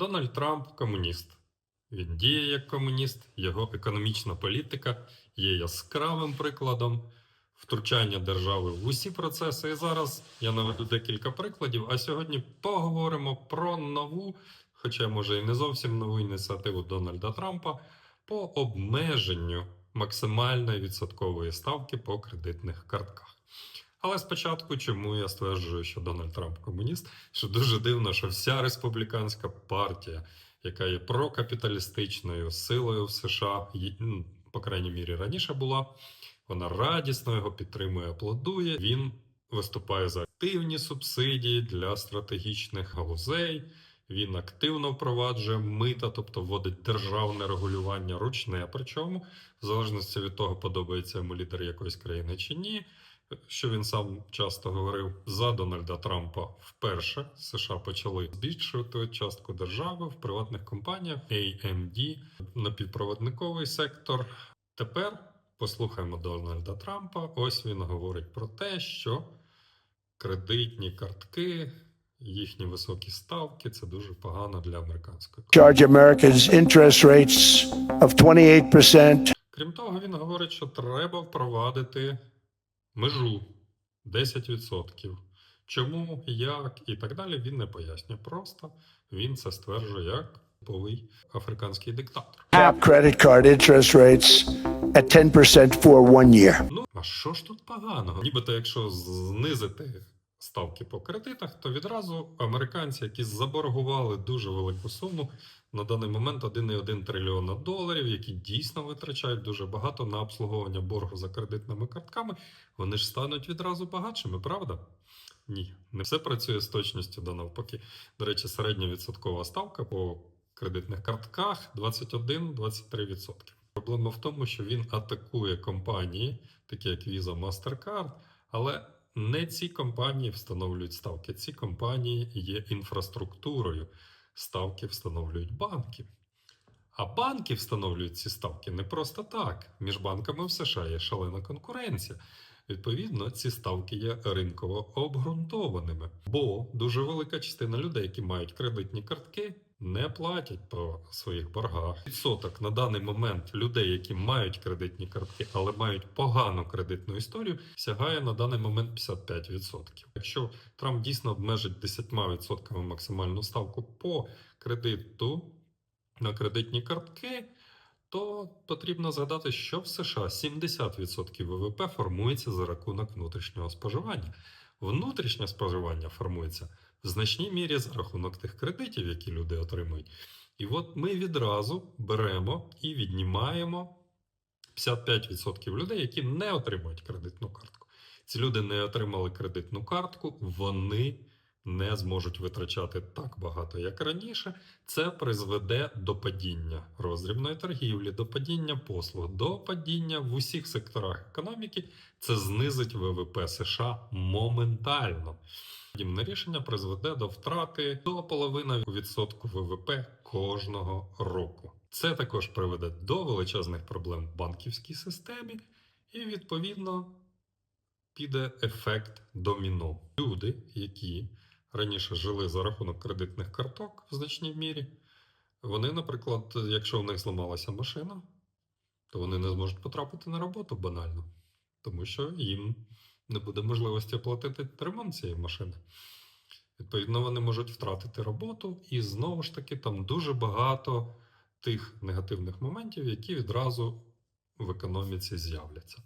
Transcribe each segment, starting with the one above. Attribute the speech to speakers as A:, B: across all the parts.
A: Дональд Трамп комуніст. Він діє як комуніст, його економічна політика є яскравим прикладом втручання держави в усі процеси. І зараз я наведу декілька прикладів. А сьогодні поговоримо про нову, хоча може і не зовсім нову ініціативу Дональда Трампа по обмеженню максимальної відсоткової ставки по кредитних картках. Але спочатку, чому я стверджую, що Дональд Трамп комуніст? Що дуже дивно, що вся республіканська партія, яка є прокапіталістичною силою в США, ну, по крайній мірі раніше була, вона радісно його підтримує, аплодує. Він виступає за активні субсидії для стратегічних галузей. Він активно впроваджує мита, тобто вводить державне регулювання ручне. Причому, в залежності від того, подобається йому лідер якоїсь країни чи ні, що він сам часто говорив за Дональда Трампа вперше США почали збільшувати частку держави в приватних компаніях AMD, напівпроводниковий сектор. Тепер послухаємо Дональда Трампа. Ось він говорить про те, що кредитні картки, їхні високі ставки це дуже погано для американської.
B: charge Americans interest rates of 28%.
A: Крім того, він говорить, що треба впровадити межу 10%. Чому, як і так далі, він не пояснює. Просто він це стверджує як типовий африканський диктатор.
B: Cap credit card interest rates at 10% for one year.
A: Ну, а що ж тут поганого? Нібито, якщо знизити ставки по кредитах, то відразу американці, які заборгували дуже велику суму, на даний момент 1,1 трильйона доларів, які дійсно витрачають дуже багато на обслуговування боргу за кредитними картками, вони ж стануть відразу багатшими, правда? Ні, не все працює з точністю до навпаки. До речі, середня відсоткова ставка по кредитних картках 21-23%. Проблема в тому, що він атакує компанії, такі як Visa, MasterCard, але не ці компанії встановлюють ставки. Ці компанії є інфраструктурою. Ставки встановлюють банки. А банки встановлюють ці ставки не просто так. Між банками в США є шалена конкуренція. Відповідно, ці ставки є ринково обґрунтованими, бо дуже велика частина людей, які мають кредитні картки, не платять по своїх боргах. Відсоток на даний момент людей, які мають кредитні картки, але мають погану кредитну історію, сягає на даний момент 55%. Якщо Трамп дійсно обмежить 10% максимальну ставку по кредиту на кредитні картки, то потрібно згадати, що в США 70% ВВП формується за рахунок внутрішнього споживання. Внутрішнє споживання формується в значній мірі за рахунок тих кредитів, які люди отримують. І от ми відразу беремо і віднімаємо 55% людей, які не отримують кредитну картку. Ці люди не отримали кредитну картку, вони не зможуть витрачати так багато, як раніше. Це призведе до падіння роздрібної торгівлі, до падіння послуг, до падіння в усіх секторах економіки. Це знизить ВВП США моментально. Подібне рішення призведе до втрати до половини відсотку ВВП кожного року. Це також приведе до величезних проблем в банківській системі, і відповідно піде ефект доміно. Люди, які раніше жили за рахунок кредитних карток в значній мірі, вони, наприклад, якщо в них зламалася машина, то вони не зможуть потрапити на роботу банально, тому що їм не буде можливості оплатити ремонт цієї машини. Відповідно, вони можуть втратити роботу, і знову ж таки там дуже багато тих негативних моментів, які відразу в економіці з'являться.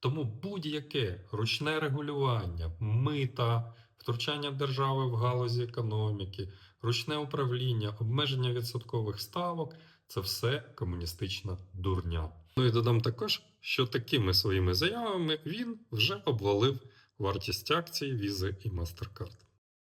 A: Тому будь-яке ручне регулювання, мита, втручання держави в галузі економіки, ручне управління, обмеження відсоткових ставок це все комуністична дурня. Ну і додам також, що такими своїми заявами він вже обвалив вартість акцій візи і MasterCard.